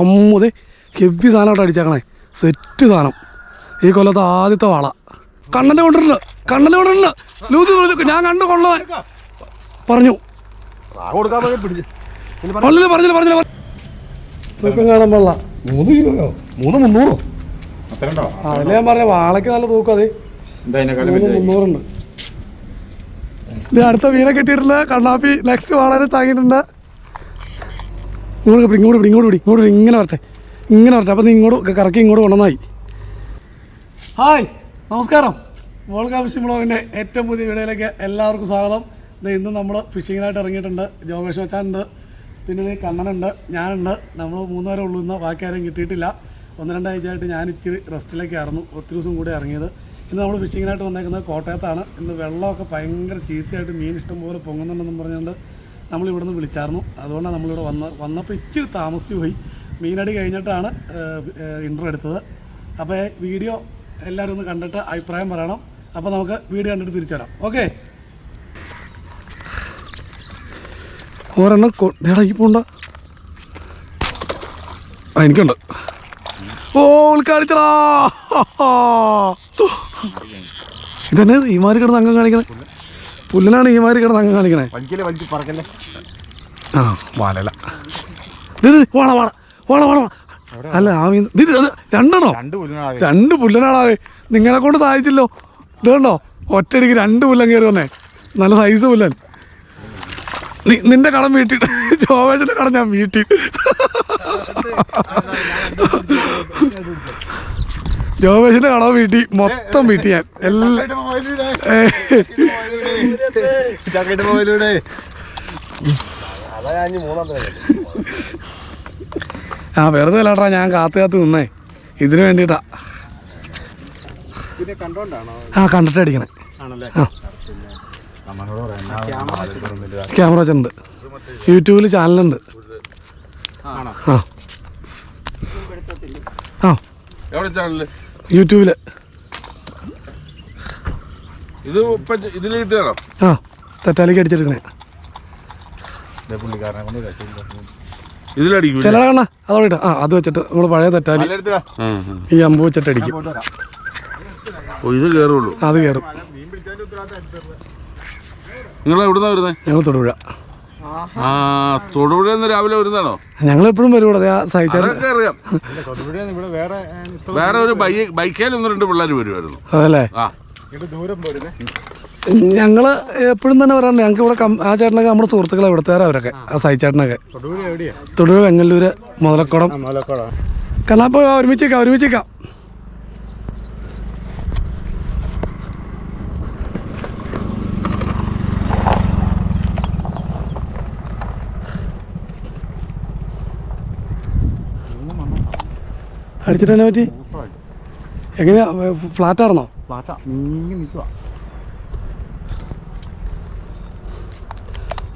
അമ്മൂതെ heavy സാധനമായിട്ട് അടിച്ചേക്കണേ. Set സാധനം. ഈ കൊല്ലത്തെ ആദ്യത്തെ വാള. കണ്ണനെ കൊണ്ടിട്ടുണ്ട് കണ്ണനെ കൊണ്ടിട്ടുണ്ട് ലൂസ് ഞാൻ കണ്ടു കൊള്ളതാൻ പറഞ്ഞു. പറഞ്ഞില്ല പറഞ്ഞില്ല പറഞ്ഞില്ല പറഞ്ഞില്ല. തൂക്കം കാണാൻ പാടില്ല. മൂന്ന് കിലോയോ? മൂന്ന് മുന്നൂറോ? ഉണ്ടോ? ഞാൻ പറഞ്ഞ വാളയ്ക്ക് നല്ല തൂക്കം അത്? മുന്നൂറുണ്ട്. അടുത്ത മീനെ കിട്ടിയിട്ടുണ്ട് കണ്ണാപ്പി നെക്സ്റ്റ് വാളനെ താങ്ങിയിട്ടുണ്ട്. ഇങ്ങോട്ട് പിടി ഇങ്ങോട്ട് പിടി ഇങ്ങോട്ട് പിടി ഇങ്ങോട്ട് ഇങ്ങനെ വരട്ടെ. ഇങ്ങനെ വരട്ടെ. അപ്പം നീ ഇങ്ങോട്ട് കറക്കി ഇങ്ങോട്ട് കൊണ്ടുവന്നായി. ഹായ് നമസ്കാരം. വോൾഗാ ഫിഷിംഗ് ബ്ലോഗിന്റെ ഏറ്റവും പുതിയ വീഡിയോയിലേക്ക് എല്ലാവർക്കും സ്വാഗതം. ഇന്ന് നമ്മൾ ഫിഷിങ്ങിനായിട്ട് ഇറങ്ങിയിട്ടുണ്ട്. ജോഗേഷ് മച്ചാനുണ്ട് പിന്നെ ഇത് കണ്ണനുണ്ട് ഞാനുണ്ട്. നമ്മൾ മൂന്നുപേരെ ഉള്ളൂ ഇന്ന്. ബാക്കി ആരും കിട്ടിയിട്ടില്ല. ഒന്ന് രണ്ടാഴ്ചയായിട്ട് ഞാൻ ഇച്ചിരി റെസ്റ്റിലേക്കായിരുന്നു ഒത്തിരി ദിവസം കൂടി ഇറങ്ങിയത്. ഇന്ന് നമ്മൾ ഫിഷിങ്ങിനായിട്ട് വന്നേക്കുന്നത് കോട്ടയത്താണ്. ഇന്ന് വെള്ളമൊക്കെ ഭയങ്കര ചീത്തയായിട്ട് മീൻ ഇഷ്ടംപോലെ പൊങ്ങുന്നുണ്ടെന്നും പറഞ്ഞുകൊണ്ട് നമ്മൾ ഇവിടുന്ന് വിളിച്ചായിരുന്നു. അതുകൊണ്ടാണ് നമ്മളിവിടെ വന്ന വന്നപ്പോൾ ഇച്ചിരി താമസിച്ചു പോയി. മീനടി കഴിഞ്ഞിട്ടാണ് ഇന്റർവ്യൂ എടുത്തത്. അപ്പോൾ വീഡിയോ എല്ലാവരും ഒന്ന് കണ്ടിട്ട് അഭിപ്രായം പറയണം. അപ്പോൾ നമുക്ക് വീഡിയോ കണ്ടിട്ട് തിരിച്ചു വരാം. ഓക്കെ? ഒരെണ്ണം ഈ പോണ്ട. ആ എനിക്കുണ്ട്. ഓ ഉൾക്കാടിച്ചടാ ഇതന്നെ ഈമാരി കിടന്ന് അംഗം കാണിക്കണേ. പുല്ലനാണ് ഈമാരി കിടന്ന് അങ്ങ് കാണിക്കണേ. ആ വാലല്ല ഇത് വാള വാള വാള. അല്ല ആ മീൻ ഇത് രണ്ടെണ്ണോ? രണ്ട് പുല്ലനാളാവേ നിങ്ങളെ കൊണ്ട് താഴ്ചല്ലോ ഇത് കണ്ടോ? ഒറ്റയടിക്ക് രണ്ട് പുല്ലൻ കയറി വന്നേ. നല്ല സൈസ് പുല്ലൻ നീ നിന്റെ കടം വീട്ടി ജോവേശന്റെ കടം ഞാൻ വീട്ടി. യോമേഷിന്റെ കാണാൻ വീട്ടി. മൊത്തം വീട്ടി ഞാൻ. എല്ലാം ആ വെറുതെ അല്ലാട്ടാ ഞാൻ കാത്തു കാത്തു നിന്നേ. ഇതിനു വേണ്ടിട്ടാ ആ കണ്ടിട്ട് അടിക്കണേ. ക്യാമറ വെച്ചിട്ടുണ്ട്. യൂട്യൂബിൽ ചാനലുണ്ട്. ആ. ആ. എവിടെ ചാനൽ? യൂട്യൂബിൽ ഇത് ഇതിൽ കിട്ടിയാണോ ആ തെറ്റാലിക്ക് അടിച്ചെടുക്കണേ. ഇതിലടിക്കും ചില കണ്ണ അതോടെ ഇട്ടാ. ആ അത് വെച്ചിട്ട് നമ്മൾ പഴയ തെറ്റാലി. ഈ അമ്പ് വെച്ചിട്ട് അടിക്കും. ഇത് കയറുള്ളൂ അത് കയറും നിങ്ങൾ എവിടുന്നാ വരുന്നേ? ഞങ്ങൾ തൊടുപുഴ. ആ തൊടുപുഴ രാവിലെ വരുന്നതാണോ? ഞങ്ങൾ എപ്പോഴും വരും ഇവിടെ അതൊക്കെ അറിയാം. വേറെ ഇത്ര വേറെ ഒരു ബൈക്കേൽ ഒന്ന് രണ്ട് പിള്ളേർ വരുമായിരുന്നു അതല്ലേ? ആ. ദൂരം പോരുന്നേ. ഞങ്ങൾ എപ്പോഴും തന്നെ പറയാറുണ്ട് ഞങ്ങൾക്ക് ഇവിടെ ആ ചേട്ടനൊക്കെ നമ്മുടെ സുഹൃത്തുക്കളെ ഇവിടുത്തേരാ അവരൊക്കെ ആ സൈ ചേട്ടനൊക്കെ തൊടുപുഴ വെങ്ങല്ലൂര് മുതലക്കുടം. മലക്കോട കണ്ണാപ്പോ ഒരുമിച്ചേക്കാം ഒരുമിച്ചേക്കാം അടിച്ചിട്ട് തന്നെ പറ്റി? എങ്ങനെയാ ഫ്ലാറ്റ്. ആയിരുന്നോ പാറ്റ നീങ്ങി നിൽക്കുക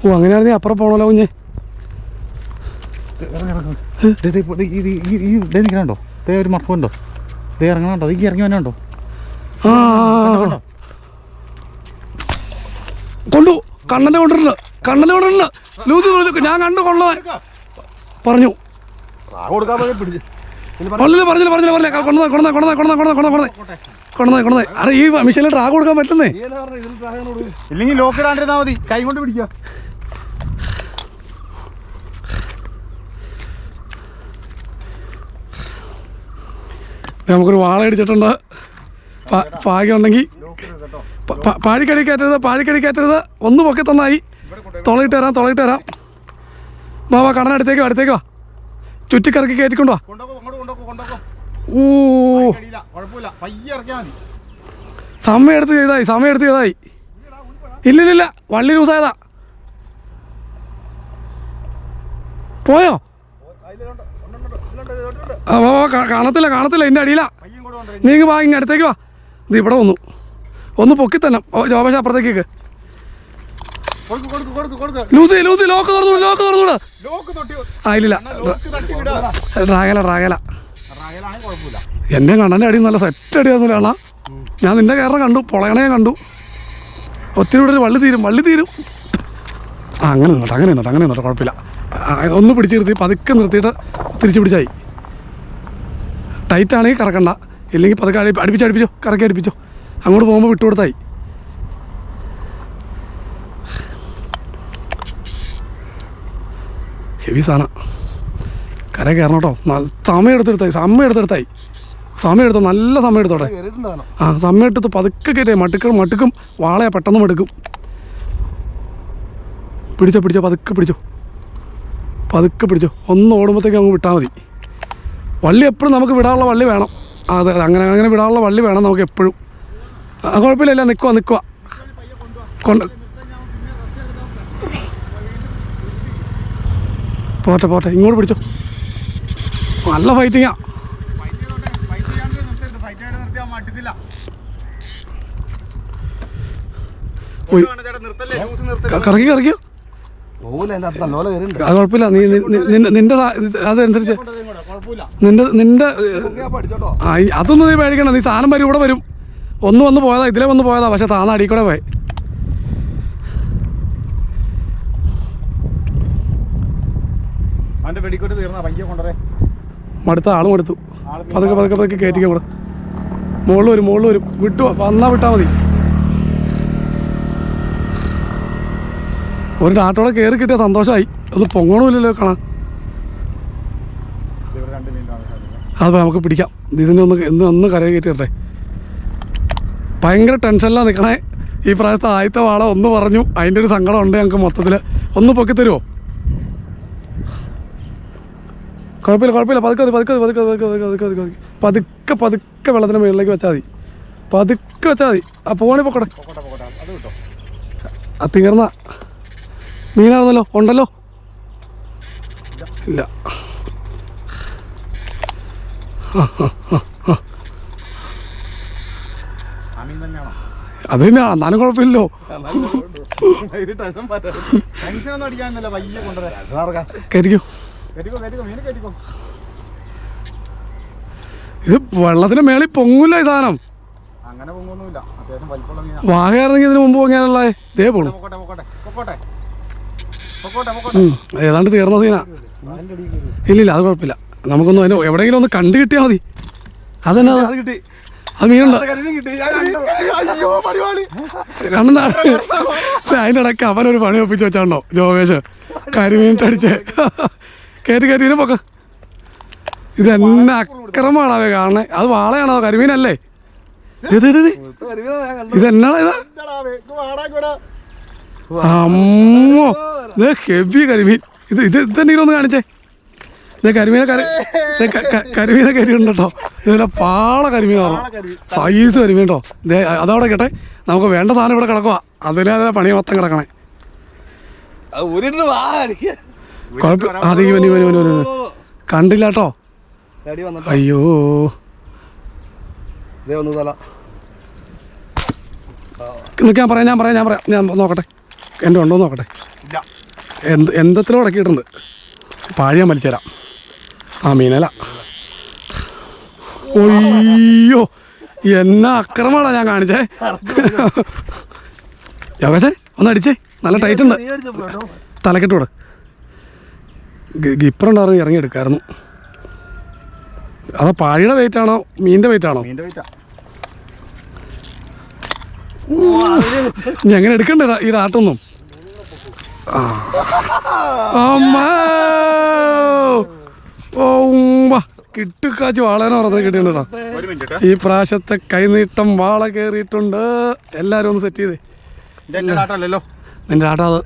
ഓ അങ്ങനെയാണെങ്കിൽ അപ്പുറം പോണല്ലോ കുഞ്ഞ്. നിൽക്കണോ ദേ ഒരു മറക്കുണ്ടോ ദേ ഇറങ്ങണോ ഈ ഇറങ്ങി വന്നോ. കൊണ്ടു കണ്ണനെ കൊണ്ടിട്ടുണ്ട് കണ്ണനെ കൊണ്ടിട്ടുണ്ട് ലൂതി ഞാൻ കണ്ടു കൊള്ളതാൻ പറഞ്ഞു. കൊടുക്കാൻ പിടിച്ച്. പറഞ്ഞില്ല പറഞ്ഞില്ല പറഞ്ഞില്ല പറഞ്ഞില്ല കൊണ്ടുവന്ന കൊണ്ടുവന്ന കൊണ്ടുവന്ന കൊണ്ടുവന്ന കൊണ്ടുവന്ന കൊണ്ടുവന്ന കൊണ്ടുവന്ന. അറേ ഈ മിഷനിൽ ട്രാക്ക് കൊടുക്കാൻ പറ്റുന്നേ? ഇല്ലെങ്കിൽ ലോക്ക് ഇടാണ്ടിരുന്നാ മതി. കൈ കൊണ്ട് പിടിക്കുക നമുക്കൊരു വാള അടിച്ചിട്ടുണ്ട് പാകി ഉണ്ടെങ്കിൽ പാഴിക്കടി കയറ്റരുത് പാഴിക്കടി കയറ്റരുത്. ഒന്ന് പൊക്കി തന്നായി. തുളയിട്ട് തരാം തുളയിട്ട് തരാം. ബാബാ കടനടുത്തേക്കോ അടുത്തേക്കോ ചുറ്റിക്കറക്കി കയറ്റിക്കൊണ്ടോ സമയം എടുത്ത് ചെയ്തായി സമയം എടുത്ത് ചെയ്തായി. ഇല്ലില്ല വള്ളി ലൂസായതാ. പോയോ? കാണത്തില്ല കാണത്തില്ല എന്റെ അടിയില. നീങ്ങ് വാ ഇങ്ങ് അടുത്തേക്ക് വാ. ഇത് ഇവിടെ വന്നു. ഒന്ന് പൊക്കി തന്നെ ജോബേഷ അപ്പുറത്തേക്ക് ലൂസി ലൂസി ലോക്ക് തുറന്നു ലോക്ക് തുറന്നു. ആ ഇല്ലില്ല. ഡ്രാഗല ഡ്രാഗല. എന്റെ കണ്ണന്റെ അടി നല്ല സെറ്റ് അടിയാന്നില്ല അണ്ണാ. ഞാൻ നിന്റെ കയറം കണ്ടു പൊളയണേ കണ്ടു. ഒത്തിരി ഇവിടെ വള്ളി തീരും വള്ളി തീരും. ആ അങ്ങനെ നിന്നോട്ടെ അങ്ങനെ നിന്നോട്ടെ അങ്ങനെ നിന്നോട്ടെ കുഴപ്പമില്ല. ഒന്ന് പിടിച്ച് നിർത്തി പതുക്കെ നിർത്തിയിട്ട് തിരിച്ചു പിടിച്ചായി. ടൈറ്റ് ആണെങ്കിൽ കറക്കണ്ട. ഇല്ലെങ്കിൽ പതുക്കെ അടി അടിപ്പിച്ചു അടുപ്പിച്ചോ കറക്കി അടുപ്പിച്ചോ. അങ്ങോട്ട് പോകുമ്പോൾ വിട്ടുകൊടുത്തായി. ഹെവി സാധനം. കര കയറണം കേട്ടോ സമയം എടുത്തെടുത്തായി സമയം എടുത്തെടുത്തായി. സമയം എടുത്തോ നല്ല സമയം എടുത്തോടെ. ആ സമയം എടുത്ത് പതുക്കെ കയറ്റേ മട്ടുക്കൾ മട്ടുക്കും വാളയാ പെട്ടെന്ന് മടുക്കും. പിടിച്ചോ പിടിച്ചോ പതുക്കെ പിടിച്ചോ. പതുക്കെ പിടിച്ചോ. ഒന്ന് ഓടുമ്പോഴത്തേക്ക് അങ്ങ് വിട്ടാൽ മതി. വള്ളി എപ്പോഴും നമുക്ക് വിടാനുള്ള വള്ളി വേണം. അതെ അതെ അങ്ങനെ അങ്ങനെ വിടാനുള്ള വള്ളി വേണം നമുക്ക് എപ്പോഴും. ആ കുഴപ്പമില്ല നിൽക്കുക നിൽക്കുക കൊണ്ട്. പോട്ടെ പോട്ടെ ഇങ്ങോട്ട് പിടിച്ചോ. നല്ല ക- കറക്കി കറക്കിയോ അത് കുഴപ്പമില്ല. നീ നിന്റെ അതനുസരിച്ച് നിന്റെ നിന്റെ അതൊന്നും നീ പേടിക്കണ്ട. നീ സാധനം വരും ഇവിടെ വരും. ഒന്ന് വന്ന് പോയതാ ഇതിലെ വന്ന് പോയതാ പക്ഷെ താന്ന അടി പോയി. അവന്റെ വെടിക്കോട്ട് തീർന്നാ പയ്യെ കൊണ്ടുവരേ മടുത്ത ആളും എടുത്തു പതുക്കെ പതുക്കെ പതുക്കെ കയറ്റിക്കാൻ കൂടെ മുകളിൽ വരും മുകളിൽ വരും. വിട്ടു വന്നാ വിട്ടാ മതി. ഒരു നാട്ടോടെ കയറി കിട്ടിയ സന്തോഷമായി അത് പൊങ്ങണമില്ലല്ലോ കാണാൻ. അത് നമുക്ക് പിടിക്കാം. ഇതിനെ ഒന്ന് എന്ന് ഒന്ന് കര കയറ്റിട്ടെ ഭയങ്കര ടെൻഷനിലാണ് നിൽക്കണേ ഈ പ്രാവശ്യത്തെ ആദ്യത്തെ വാള ഒന്ന് പറഞ്ഞു. അതിന്റെ ഒരു സങ്കടം ഉണ്ട് ഞങ്ങൾക്ക് മൊത്തത്തിൽ ഒന്ന് പൊക്കി കുഴപ്പമില്ല കുഴപ്പമില്ല. പതുക്കെ പതുക്കെ പതുക്കെ പതുക്കെ പതുക്കെ പതുക്കെ പതുക്കെ. പതുക്കെ പതുക്കെ വെള്ളത്തിന് മുകളിലേക്ക് വെച്ചാൽ മതി. പതുക്കെ വെച്ചാൽ മതി. ആ പോണി പൊക്കോട്ടെ. ആ തീർന്ന. മീനാണെന്നല്ലോ ഉണ്ടല്ലോ. ഇല്ല. അത് തന്നെയാണ് എന്നാലും കുഴപ്പമില്ലല്ലോ. ഇത് മീനെ ഇത് വെള്ളത്തിന് മേളിൽ പൊങ്ങൂല ഈ സാധനം. അങ്ങനെ പൊങ്ങൊന്നുമില്ല അത്യാവശ്യം വലിപ്പമുള്ള മീനാ. ഇറങ്ങി ഇതിന് മുമ്പ് പൊങ്ങിയാലുള്ള ഇതേ പോണു. പൊക്കോട്ടെ പൊക്കോട്ടെ പൊക്കോട്ടെ. പൊക്കോട്ടെ പൊക്കോട്ടെ. ഉം, ഏതാണ്ട് തീർന്നത് സീനാ ഇല്ലില്ല അത് കുഴപ്പമില്ല. നമുക്കൊന്ന് അതിന് എവിടെയെങ്കിലും ഒന്ന് കണ്ടു കിട്ടിയാൽ മതി. അതന്നെ? അത് കിട്ടി. അത് മീനുണ്ട്? അതിന്റെ ഇടയ്ക്ക് അവനൊരു പണി ഒപ്പിച്ച് വെച്ചാണ്ടോ ജോവേഷ് കരിമീനിട്ടടിച്ച് കയറ്റി കയറ്റി ഇതിനെ ഇത് എന്നെ അക്രമമാണോ അവ കാണണേ അത് വാളയാണോ? കരിമീനല്ലേ? ഇത് ഇത് അമ്മോ ഹെവി കരിമീൻ. ഇത് ഇത് ഇതെന്തെങ്കിലും ഒന്ന് കാണിച്ചേ. ഇത് കരിമീനെ കരി കരിമീനെ കരിയുണ്ട് കേട്ടോ. ഇതിലെ പാള പറഞ്ഞു സൈസ് കരിമീൻ കേട്ടോ. അതവിടെ കേട്ടെ നമുക്ക് വേണ്ട സാധനം ഇവിടെ കിടക്കുക അതിലെ പണി മൊത്തം കിടക്കണേ. കുഴപ്പം അത് ഇവൻ ഇവൻ ഇവൻ ഇവൻ കണ്ടില്ല കേട്ടോ. അയ്യോ. നിൽക്കാൻ പറയാം ഞാൻ പറയാം ഞാൻ പറയാം. ഞാൻ നോക്കട്ടെ. എന്റെ ഉണ്ടോ നോക്കട്ടെ. എന്ത് എന്തത്തിലും ഉടക്കിയിട്ടുണ്ട്. പാഴിയാൻ വലിച്ചുതരാം. ആ മീനല. ഒയ്യോ എന്നാ അക്രമമാണോ ഞാൻ കാണിച്ചേ? യോഗേശേ ഒന്ന് അടിച്ചേ. നല്ല ടൈറ്റ് ഉണ്ട്. തലക്കെട്ട് വിട്. ഗിപ്പറുണ്ടായിരുന്നു ഇറങ്ങി എടുക്കായിരുന്നു. അതോ പാഴിയുടെ വെയിറ്റ് ആണോ? മീനിന്റെ വെയിറ്റ് ആണോ? മീന്റെ വെയിറ്റാ ഇനി എങ്ങനെ എടുക്കണ്ട ഈ രാട്ടൊന്നും. കിട്ടുക്കാച്ചി വാളേനെ പറഞ്ഞത് കിട്ടിയിട്ടുണ്ടോ ഒരു മിനിറ്റ് ഈ പ്രാവശ്യത്തെ കൈനീട്ടം വാള കേറിയിട്ടുണ്ട്. എല്ലാരും ഒന്ന് സെറ്റ് ചെയ്തേ. നിന്റെ ആട്ടാ അത്.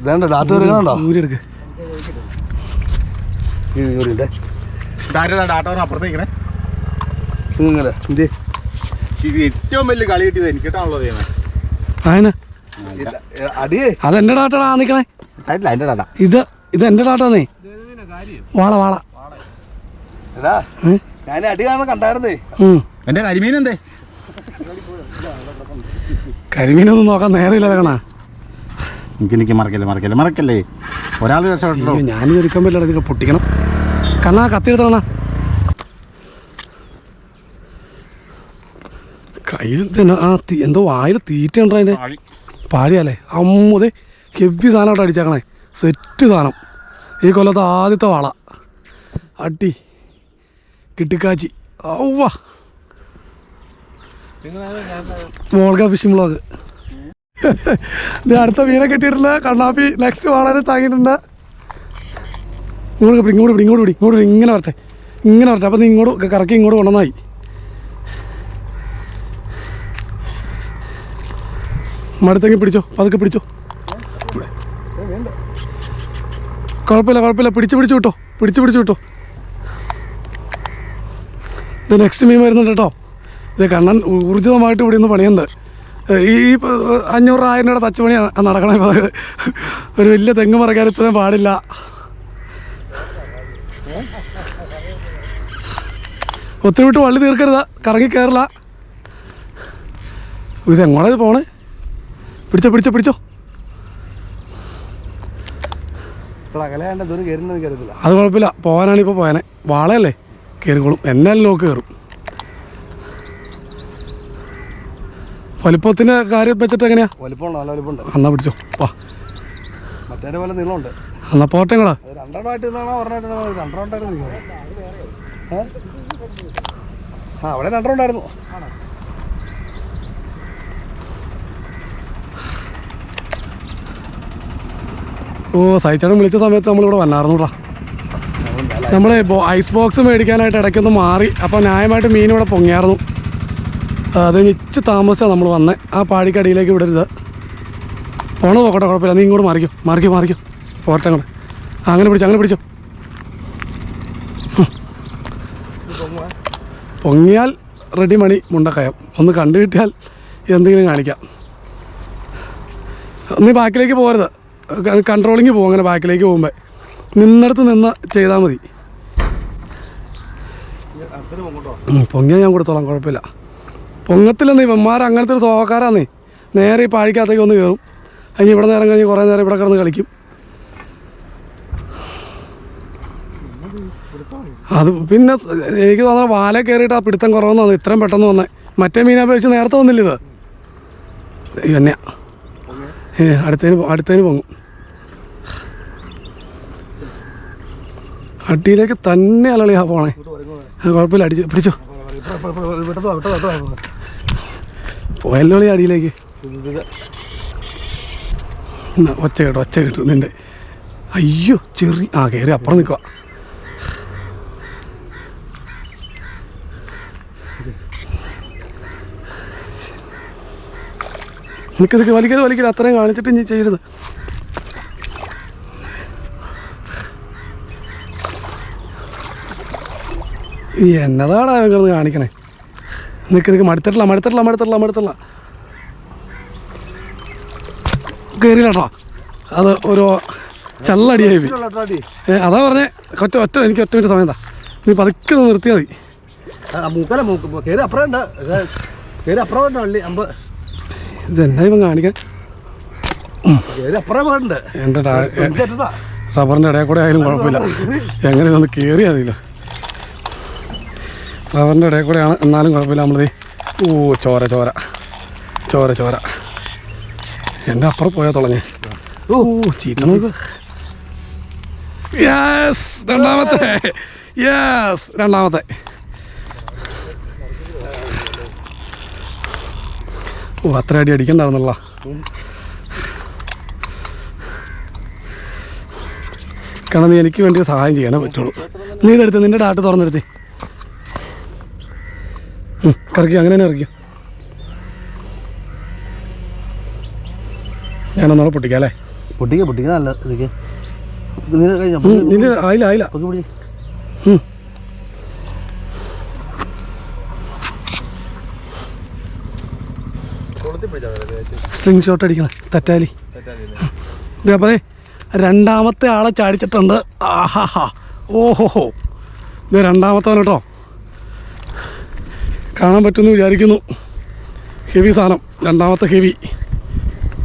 എന്റെ ഡാറ്റ ഇത് ഏറ്റവും വലിയ കളി കിട്ടിയത് എനിക്കിട്ടാണല്ലോ നിക്കണേ. അല്ല ഡാറ്റ ഇത് ഇത് വാള വാള. എടാ ഞാൻ അടി കാണാൻ കണ്ടായിരുന്നേ. ഉം. എന്റെ കരിമീൻ എന്തേ കരിമീനൊന്നും നോക്കാൻ നേരമില്ല കാണാ എനിക്ക് എനിക്ക് മറക്കല്ലേ മറക്കല്ലേ മറക്കല്ലേ? ഒരാൾ രക്ഷപ്പെട്ടോ ഞാൻ എടുക്കാൻ പറ്റില്ല ഇതൊക്കെ പൊട്ടിക്കണം. കണ്ണാ കത്തിയെടുത്തോണ കയ്യിൽ തന്നെ ആ തീ- എന്തോ വായിൽ തീറ്റ ഉണ്ടോ അതിന്റെ? പാഴിയല്ലേ അമ്മതേ ഹെവി സാധനമായിട്ട് അടിച്ചേക്കണേ. സെറ്റ് സാധനം. ഈ കൊല്ലത്തെ ആദ്യത്തെ വാള. അടി. കിട്ടിക്കാച്ചി. ഔവ വോൾഗ ഫിഷിംഗ് ബ്ലോഗ് അടുത്ത മീനെ കെട്ടിയിട്ടുണ്ട് കണ്ണാപ്പി നെക്സ്റ്റ് വളരെ താങ്ങിയിട്ടുണ്ട് ഇങ്ങോട്ട് ഇങ്ങോട്ട് ഇങ്ങോട്ട് ഇങ്ങോട്ട് ഇങ്ങനെ വരട്ടെ ഇങ്ങനെ വരട്ടെ. അപ്പം നീ ഇങ്ങോട്ട് കറക്കി ഇങ്ങോട്ട് കൊണ്ടുവന്നായി. മടുത്തെങ്കിൽ പിടിച്ചോ പതുക്കെ പിടിച്ചോ. കുഴപ്പമില്ല കുഴപ്പമില്ല. പിടിച്ച് പിടിച്ച് വിട്ടോ പിടിച്ച് പിടിച്ച് വിട്ടോ. ഇത് നെക്സ്റ്റ് മീൻ വരുന്നുണ്ട് കേട്ടോ. ഇത് കണ്ണൻ ഊർജിതമായിട്ട് ഇവിടെ നിന്ന് പണിയുണ്ട് ഈ അഞ്ഞൂറ് ആയിരം രൂപയുടെ തച്ചുപണിയാണ് നടക്കണേ. ഒരു വലിയ തെങ്ങ് മറക്കാൻ ഇത്രയും പാടില്ല. ഒത്തിരി വിട്ട് വള്ളി തീർക്കരുത്. കറങ്ങി കയറില്ല ഇത് എങ്ങോട്ടാ ഇത് പോണേ? പിടിച്ചോ പിടിച്ചോ പിടിച്ചോ. അത് കുഴപ്പമില്ല. പോകാനാണ് ഇപ്പോൾ പോയനെ. വാളയല്ലേ? കയറിക്കോളും എന്നാലും നോക്ക് കയറും വലിപ്പത്തിന്റെ കാര്യം വെച്ചിട്ട് എങ്ങനെയാ? വലിപ്പമുണ്ട് നല്ല വലിപ്പമുണ്ട്. എന്നാ പിടിച്ചോ. വാ. മറ്റേ പോലെ നീളമുണ്ട്. എന്നാ പോട്ടെ കൂടാ രണ്ടെണ്ണമായിട്ട് രണ്ടെണ്ണമായിട്ടായിരുന്നു? ആ അവിടെ രണ്ടെണ്ണം ഉണ്ടായിരുന്നു. ഓ സൈച്ചേട്ടൻ വിളിച്ച സമയത്ത് നമ്മളിവിടെ വന്നായിരുന്നുടാ നമ്മൾ ഐസ് ബോക്സ് മേടിക്കാനായിട്ട് ഇടയ്ക്കൊന്ന് മാറി അപ്പോൾ ന്യായമായിട്ട് മീൻ ഇവിടെ പൊങ്ങിയായിരുന്നു അത് മിച്ച് താമസിച്ചാണ് നമ്മൾ വന്നത് ആ പാടിക്കടിയിലേക്ക് വിടരുത്. പോണ നോക്കട്ടെ കുഴപ്പമില്ല. നീ ഇങ്ങോട്ട് മാറിക്കോ. മാറിക്കോ മാറിക്കോ. പോരട്ടെ അങ്ങോട്ട്. അങ്ങനെ പിടിച്ചോ അങ്ങനെ പിടിച്ചോ. പൊങ്ങിയാൽ റെഡി മണി മുണ്ടക്കയം. ഒന്ന് കണ്ടു കിട്ടിയാൽ എന്തെങ്കിലും കാണിക്കാം. നീ ബാക്കിലേക്ക് പോകരുത് കൺട്രോളിങ് പോകും അങ്ങനെ ബാക്കിലേക്ക് പോകുമ്പോൾ നിന്നിടത്ത് നിന്ന് ചെയ്താൽ മതി. പൊങ്ങിയാൽ ഞാൻ കൊടുത്തോളാം കുഴപ്പമില്ല. പൊങ്ങത്തില്ലെന്ന് ഇവന്മാർ അങ്ങനത്തെ ഒരു സ്വഭാവക്കാരാന്നേ നേരെ ഈ പാഴിക്കകത്തേക്ക് ഒന്ന് കയറും അതിന് ഇവിടെ നേരം കഴിഞ്ഞ് കുറേ നേരം ഇവിടെ കിടന്ന് കളിക്കും അത് പിന്നെ എനിക്ക് തോന്നുന്നത് വാല കയറിയിട്ട് ആ പിടുത്തം കുറവെന്ന് തോന്നുന്നു ഇത്രയും പെട്ടെന്ന് വന്നേ മറ്റേ മീനെ അപേക്ഷിച്ച് നേരത്തെ വന്നില്ല ഇത് ഇവന്നെയാ ഏ അടുത്തതിന് അടുത്തതിന് പൊങ്ങും അടിയിലേക്ക് തന്നെ അലളിയാ പോണേ കുഴപ്പമില്ല അടിച്ചു പിടിച്ചോ പോയല്ലോ അടിയിലേക്ക്. ഒച്ച കേട്ടോ ഒച്ച കേട്ടു നിന്റെ. അയ്യോ ചെറി ആ കയറി അപ്പുറം നിൽക്കുക. നിൽക്ക് നിൽക്ക് വലിക്കരുത് വലിക്കരുത്. അത്രയും കാണിച്ചിട്ട് ഇനി ചെയ്യരുത്. എന്നതാടാ കിടന്ന് കാണിക്കണേ? നിൽക്ക് നിൽക്ക് മടുത്തിട്ടില്ല മടുത്തിട്ടില്ല മടുത്തിട്ടില്ല മടുത്തിട്ടില്ല. കയറിയില്ലട്ടോ അത് ഒരു ചള്ളടിയായി പോയി. ഏ, അതാ പറഞ്ഞേ ഒറ്റ ഒറ്റ എനിക്ക് ഒറ്റ മിനിറ്റ് സമയം താ നീ പതുക്കെ ഒന്ന് നിർത്തിയാൽ മതി. ഇതെന്നാ ഇവൻ കാണിക്കാൻ റബ്ബറിന്റെ ഇടയിൽ കൂടെ ആയാലും കുഴപ്പമില്ല. എങ്ങനെ ഒന്ന് കയറിയാൽ മതിയല്ലോ. റബ്ബറിന്റെ ഇടയിൽ കൂടെയാണ്. എന്നാലും കുഴപ്പമില്ല നമ്മൾ ഓ ചോര ചോര. ചോര ചോര. എന്റെ അപ്പുറം പോയാൽ തുടങ്ങി ഓ ചീറ്റ യെസ് രണ്ടാമത്തെ. യെസ് രണ്ടാമത്തെ. ഓ അത്ര അടി അടിക്കണ്ടായിരുന്നല്ലോ. കാരണം നീ എനിക്ക് വേണ്ടി സഹായം ചെയ്യാനേ പറ്റുള്ളൂ. നീ ഇതെടുത്ത് നിന്റെ ഡാട്ട് തുറന്നെടുത്തേ. കറക്കി അങ്ങനെ തന്നെ ഇറക്കിയോ ഞാനൊന്നാളെ പൊട്ടിക്കാം അല്ലേ? പൊട്ടിക്ക പൊട്ടിക്ക നല്ല ഇതൊക്കെ. ആയില്ല ആയില്ല. സ്ട്രിങ് ഷോട്ട് അടിക്കണം തെറ്റാലി. ഇത് അപ്പോൾ രണ്ടാമത്തെ ആളെ ചാടിച്ചിട്ടുണ്ട്. ആഹാ ഓഹോഹോ ഇത് രണ്ടാമത്തെ കേട്ടോ. കാണാൻ പറ്റുമെന്ന് വിചാരിക്കുന്നു. ഹെവി സാധനം. രണ്ടാമത്തെ ഹെവി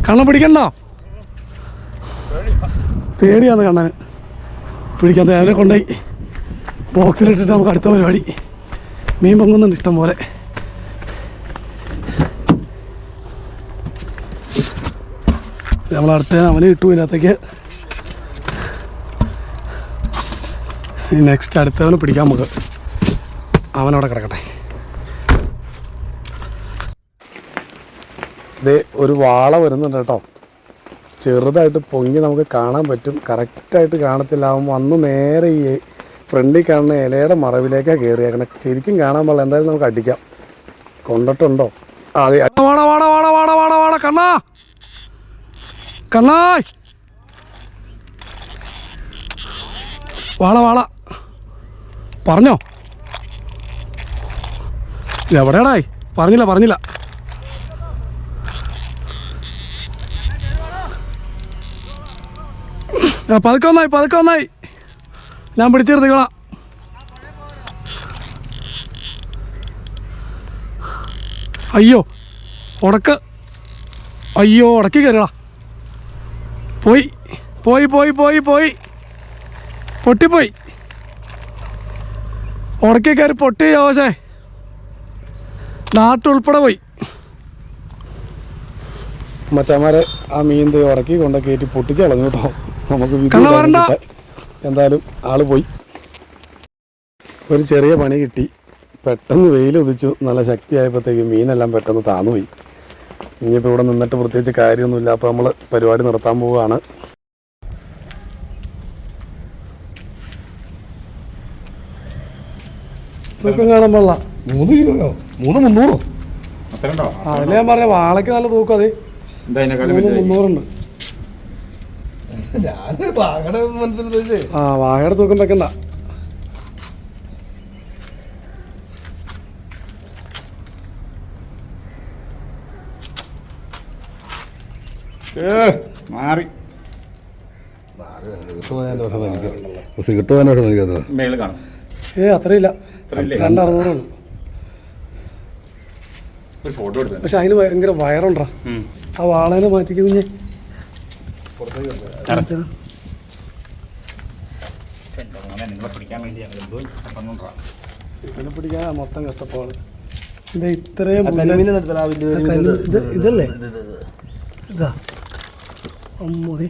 കണ്ണം പിടിക്കണ്ട. പേടിയാന്ന് കണ്ണന്. പിടിക്കാൻ അവനെ കൊണ്ടുപോയി. ബോക്സിലിട്ടിട്ട് നമുക്ക് അടുത്ത പരിപാടി. മീൻ പൊങ്ങുന്നുണ്ട് ഇഷ്ടം പോലെ. നമ്മൾ അടുത്ത അവനെ ഇട്ടു ഇതിനകത്തേക്ക്. നെക്സ്റ്റ് അടുത്തവനെ പിടിക്കാൻ നമുക്ക്. അവനവിടെ കിടക്കട്ടെ. ദേ ഒരു വാള വരുന്നുണ്ട് കേട്ടോ. ചെറുതായിട്ട് പൊങ്ങി നമുക്ക് കാണാൻ പറ്റും. കറക്റ്റായിട്ട് കാണത്തില്ല. അവൻ വന്ന് നേരെ ഈ ഫ്രണ്ടിൽ കാണുന്ന ഇലയുടെ മറവിലേക്കാണ് കയറിയേക്കണം ശരിക്കും കാണാൻ പാടില്ല. എന്തായാലും നമുക്ക് അടിക്കാം. കൊണ്ടിട്ടുണ്ടോ? അതെ. വാള വാള. പറഞ്ഞോ? എവിടെയാടായി പറഞ്ഞില്ല പറഞ്ഞില്ല. പതുക്കെ വന്നായി പതുക്കെ വന്നായി ഞാൻ പിടിച്ചെടുത്തിക്കോളാം അയ്യോ ഉടക്ക് അയ്യോ ഉടക്കി കയറിയടാ. പോയി പോയി പോയി പോയി പോയി. പൊട്ടിപ്പോയി. ഉടക്കി കയറി പൊട്ടി ജോശേ നാട്ടുൾപ്പെടെ പോയി. മറ്റന്മാരെ ആ മീൻ ഉടക്കി കൊണ്ടൊക്കെ കയറ്റി പൊട്ടിച്ച് കളഞ്ഞു കേട്ടോ. നമുക്ക്. എന്തായാലും ആൾ പോയി. ഒരു ചെറിയ പണി കിട്ടി. പെട്ടെന്ന് വെയിൽ ഉദിച്ചു. നല്ല ശക്തിയായപ്പോഴത്തേക്ക് മീനെല്ലാം പെട്ടെന്ന് താന്നുപോയി. ഇനിയിപ്പോൾ ഇവിടെ നിന്നിട്ട് പ്രത്യേകിച്ച് കാര്യമൊന്നുമില്ല. അപ്പോൾ നമ്മൾ പരിപാടി നിർത്താൻ പോവുകയാണ്. തൂക്കം കാണാൻ പാടില്ല. മൂന്ന് കിലോയോ? മൂന്ന് മുന്നൂറോ? അത്രയുണ്ടോ? അതിലെ ഞാൻ പറഞ്ഞ വാളയ്ക്ക് നല്ല തൂക്കം അതെ? മുന്നൂറുണ്ട്. ഞാൻ മനസ്സിലായി ആ വാഹയുടെ തൂക്കം വെക്കണ്ട ഏ, മാറി. കിട്ടുവാനോട് ഏ അത്രയില്ല. രണ്ടറുന്നൂറുള്ളൂ ഒരു ഫോട്ടോ എടുത്തു. പക്ഷെ അതിന് ഭയങ്കര വയറുണ്ടാ ആ വാളേനെ മാറ്റിക്ക് കുഞ്ഞെ നിങ്ങളെ പിടിക്കാൻ വേണ്ടിയാണ് എന്തോ പറഞ്ഞോണ്ടാ ഇതിനെ പിടിക്കാൻ മൊത്തം കഷ്ടപ്പാട്. ഇത് ഇത്രയും ഇതല്ലേ? ഇതാ അമ്മതി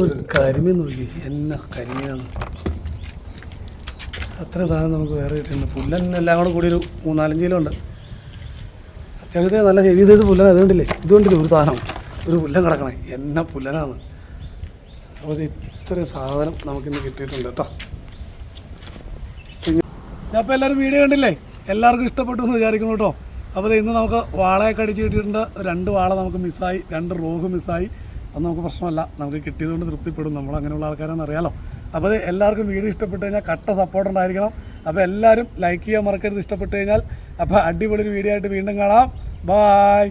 ഒരു കരിമീൻ നോക്കി. എന്നാ കരിമീനാണ് അത്ര സാധനം നമുക്ക് വേറെ കിട്ടുന്നുണ്ട് പുല്ലൻ എല്ലാം കൂടെ കൂടി ഒരു മൂന്നാലഞ്ച് കിലോ ഉണ്ട്. അത്യാവശ്യത്തെ നല്ല ഹെവി സൈസ് പുല്ലാണ് അതുകൊണ്ടില്ലേ ഇതുകൊണ്ടില്ലേ ഒരു സാധനം? ഒരു പുല്ലൻ കിടക്കണേ. എന്നാ പുല്ലനാണ്. അപ്പോൾ ഇത്ര സാധനം നമുക്കിന്ന് കിട്ടിയിട്ടുണ്ട് കേട്ടോ. ഞാൻ അപ്പോൾ എല്ലാവരും വീഡിയോ കണ്ടില്ലേ? എല്ലാവർക്കും ഇഷ്ടപ്പെട്ടു എന്ന് വിചാരിക്കുന്നു കേട്ടോ. അപ്പോൾ ഇന്ന് നമുക്ക് വാളയൊക്കെ അടിച്ച് കിട്ടിയിട്ടുണ്ട്. രണ്ട് വാള നമുക്ക് മിസ്സായി. രണ്ട് റോഗ് മിസ്സായി. അത് നമുക്ക് പ്രശ്നമല്ല. നമുക്ക് കിട്ടിയതുകൊണ്ട് തൃപ്തിപ്പെടും. നമ്മൾ അങ്ങനെയുള്ള ആൾക്കാരാണെന്ന് അറിയാലോ. അപ്പോൾ എല്ലാവർക്കും വീഡിയോ ഇഷ്ടപ്പെട്ട് കഴിഞ്ഞാൽ കട്ട സപ്പോർട്ട് ഉണ്ടായിരിക്കണം. അപ്പോൾ എല്ലാവരും ലൈക്ക് ചെയ്യാൻ മറക്കരുത്. ഇഷ്ടപ്പെട്ട് കഴിഞ്ഞാൽ അപ്പോൾ അടിപൊളി ഒരു വീഡിയോ ആയിട്ട് വീണ്ടും കാണാം. ബായ്